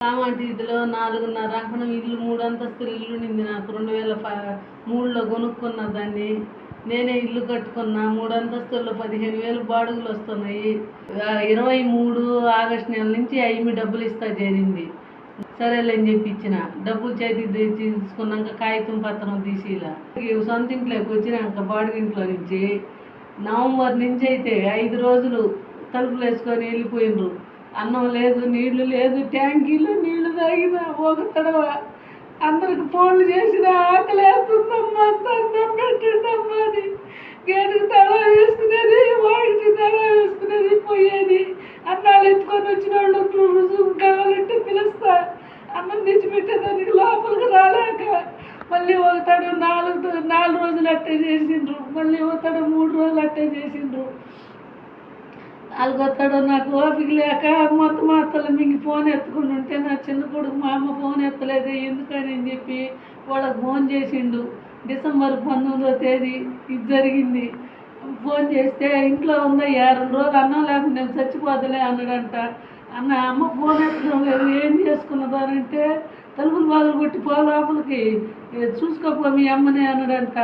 రామాటి ఇదిలో నాలుగున్నర అంకణం ఇల్లు మూడు అంతస్తులు ఇల్లు నింది నాకు. రెండు వేల మూడులో కొనుక్కున్న దాన్ని నేనే ఇల్లు కట్టుకున్నా. మూడు అంతస్తుల్లో పదిహేను వేలు బాడుగులు వస్తున్నాయి. ఇరవై మూడు ఆగస్టు నెల నుంచి అయ్యి డబ్బులు ఇస్తా చేరింది. సరేలే అని చెప్పి ఇచ్చిన. డబ్బులు చేతి తీసుకున్నాక కాగితం పత్రం తీసి ఇలా. సొంత ఇంట్లోకి వచ్చినాక బాడుగింట్లో నుంచి నవంబర్ నుంచి అయితే ఐదు రోజులు తలుపులు వేసుకొని వెళ్ళిపోయినరు అన్నం లేదు నీళ్ళు లేదు ట్యాంకీలు నీళ్ళు తాగిన ఒక తడవ. అందరికి ఫోన్లు చేసిన ఆకలి వేస్తుందమ్మా అన్నం పెట్టండమ్మా అని. గేటుకు తడ వేసుకునేది వాడికి తడ వేసుకునేది పోయేది. అన్నాలు ఎత్తుకొని వచ్చిన వాళ్ళు రుజువు కావాలంటే పిలుస్తా. అన్నం తెచ్చిపెట్టేదానికి లోపలికి రాలేక మళ్ళీ ఒకతాడు నాలుగు నాలుగు రోజులు అట్టే చేసిండ్రు. మళ్ళీ ఒకతాడు మూడు రోజులు అట్టే చేసిండ్రు. అలగొత్తాడు నాకు ఓపిక లేక మొత్తం అత్తలు మింగి ఫోన్ ఎత్తుకుని ఉంటే నా చిన్న కొడుకు మా అమ్మ ఫోన్ ఎత్తలేదు ఎందుకని అని చెప్పి వాళ్ళకి ఫోన్ చేసిండు. డిసెంబర్ పంతొమ్మిదో తేదీ ఇది జరిగింది. ఫోన్ చేస్తే ఇంట్లో ఉందయ్యా రెండు రోజులు అన్నం లేకుండా నేను చచ్చిపోతలే అన్నాడంట. అన్న అమ్మ ఫోన్ ఎత్తడం లేదు ఏం చేసుకున్నదానంటే తలుపులు బాధలు కొట్టి పో లోపలికి చూసుకోపో మీ అమ్మని అన్నాడంట.